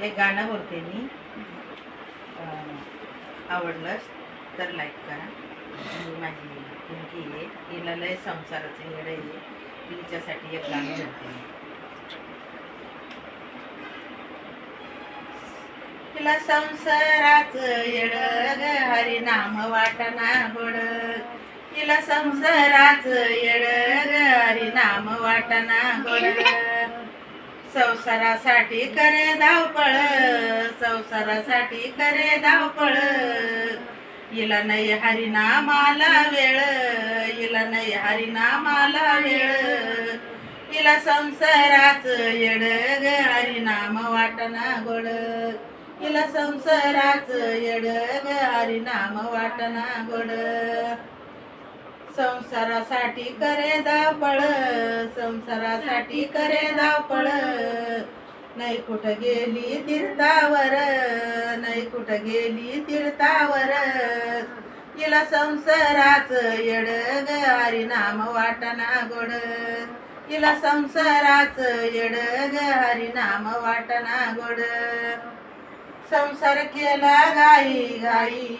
एक गाणं बोलते मी. आवडलंच तर लाईक करा. माझी मुलगी आहे. तिला लय संसाराचं येडं आहे. तिच्यासाठी एक गाणं बोलते मी. तिला संसाराचं येड ग. हरिनाम वाटना गोड. तिला संसाराचं येड ग. हरिनाम वाटना गोड. संसारासाठी करे धावपळ संसारासाठी करे धावपळ. हिला नाही हरिनामाला वेळ हिला नाही हरिनामाला वेळ. हिला संसाराच येड ग हरिनाम वाटना गोड. हिला संसाराच येड ग हरिनाम वाटना गोड. संसारासाठी करे धावपळ संसारासाठी करे धावपळ. नाही कुठं गेली तीर्थावर नाही कुठं गेली तीर्थावर. तिला संसाराच येड ग हरिनाम वाटना गोड. तिला संसाराच येड ग हरिनाम वाटना गोड. संसार केला गाई गाई.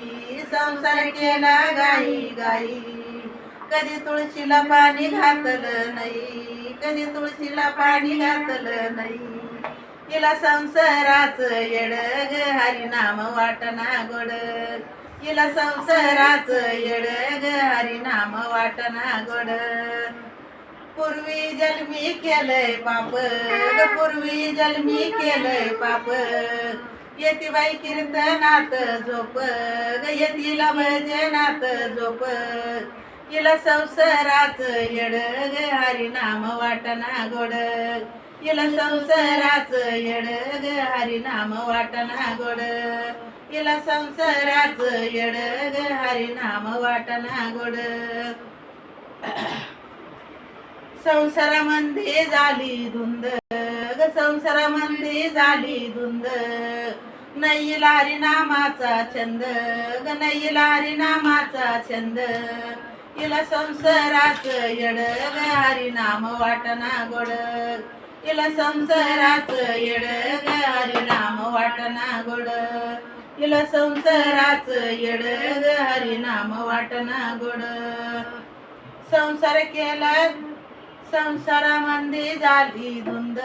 संसार केला गाई गाई. कधी तुळशीला पाणी घातलं नाही कधी तुळशीला पाणी घातलं नाही. हिला संसाराच येड ग हरिनाम वाटना गोड. हिला संसाराच येड ग हरिनाम वाटना गोड. पूर्वी जन्मी केलंय पाप ग पूर्वी जन्मी केलंय पाप. येती बाई कीर्तनात झोप ग येतीला भजनात झोप. हिला संसाराच येड ग हरिनाम वाटना गोड. हिला संसाराच येड ग हरिनाम वाटना गोड. हिला संसाराच येड ग हरिनाम वाटना गोड. संसारामध्ये झाली धुंद ग संसारामध्ये झाली धुंद. नाही लारी नामाचा छंद ग नाही लारी नामाचा छंद. हिला संसाराच येड ग हरिनाम वाटना गोड. हिला संसाराच येड ग हरिनाम वाटना गोड. हिला संसाराच येड ग हरिनाम वाटना गोड. संसार केला संसारामध्ये झाली धुंद.